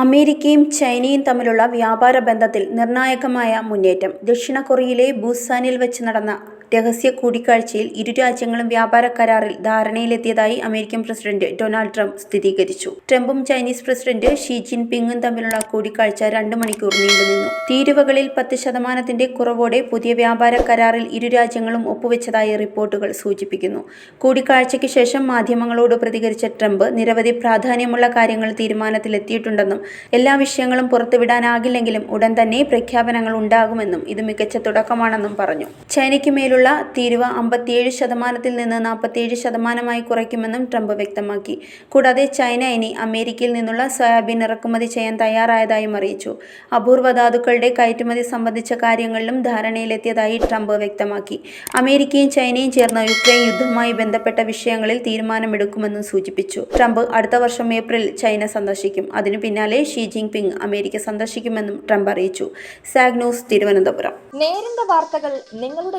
അമേരിക്കയും ചൈനയും തമ്മിലുള്ള വ്യാപാര ബന്ധത്തിൽ നിർണായകമായ മുന്നേറ്റം. ദക്ഷിണ കൊറിയയിലെ ബൂസാനിൽ വെച്ച് നടന്ന രഹസ്യ കൂടിക്കാഴ്ചയിൽ ഇരു രാജ്യങ്ങളും വ്യാപാര കരാറിൽ ധാരണയിലെത്തിയതായി അമേരിക്കൻ പ്രസിഡന്റ് ഡൊണാൾഡ് ട്രംപ് സ്ഥിരീകരിച്ചു. ട്രംപും ചൈനീസ് പ്രസിഡന്റ് ഷീ ജിൻപിങ്ങും തമ്മിലുള്ള കൂടിക്കാഴ്ച രണ്ട് മണിക്കൂർ നീണ്ടുനിന്നു തീരുവകളിൽ പത്ത് ശതമാനത്തിന്റെ കുറവോടെ പുതിയ വ്യാപാര കരാറിൽ ഇരു രാജ്യങ്ങളും ഒപ്പുവെച്ചതായി റിപ്പോർട്ടുകൾ സൂചിപ്പിക്കുന്നു. കൂടിക്കാഴ്ചയ്ക്ക് ശേഷം മാധ്യമങ്ങളോട് പ്രതികരിച്ച ട്രംപ് നിരവധി പ്രാധാന്യമുള്ള കാര്യങ്ങൾ തീരുമാനത്തിലെത്തിയിട്ടുണ്ടെന്നും എല്ലാ വിഷയങ്ങളും പുറത്തുവിടാനാകില്ലെങ്കിലും ഉടൻ തന്നെ പ്രഖ്യാപനങ്ങൾ ഉണ്ടാകുമെന്നും ഇത് മികച്ച തുടക്കമാണെന്നും പറഞ്ഞു. ചൈനയ്ക്ക് മേലുള്ള തീരുവ അമ്പത്തിയേഴ് ശതമാനത്തിൽ നിന്ന് നാൽപ്പത്തിയേഴ് ശതമാനമായി കുറയ്ക്കുമെന്നും ട്രംപ് വ്യക്തമാക്കി. കൂടാതെ ചൈന ഇനി അമേരിക്കയിൽ നിന്നുള്ള സോയാബീൻ ഇറക്കുമതി ചെയ്യാൻ തയ്യാറായതായും അറിയിച്ചു. അപൂർവ ധാതുക്കളുടെ കയറ്റുമതി സംബന്ധിച്ച കാര്യങ്ങളിലും ധാരണയിലെത്തിയതായി ട്രംപ് വ്യക്തമാക്കി. അമേരിക്കയും ചൈനയും ചേർന്ന് യുക്രൈൻ യുദ്ധവുമായി ബന്ധപ്പെട്ട വിഷയങ്ങളിൽ തീരുമാനമെടുക്കുമെന്നും സൂചിപ്പിച്ചു. ട്രംപ് അടുത്ത വർഷം ഏപ്രിൽ ചൈന സന്ദർശിക്കും. അതിനു പിന്നാലെ ഷീ ജിൻപിങ് അമേരിക്ക സന്ദർശിക്കുമെന്നും ട്രംപ് അറിയിച്ചു. സാഗ്നോസ് തിരുവനന്തപുരം. നേരിന്റെ വാർത്തകൾ നിങ്ങളുടെ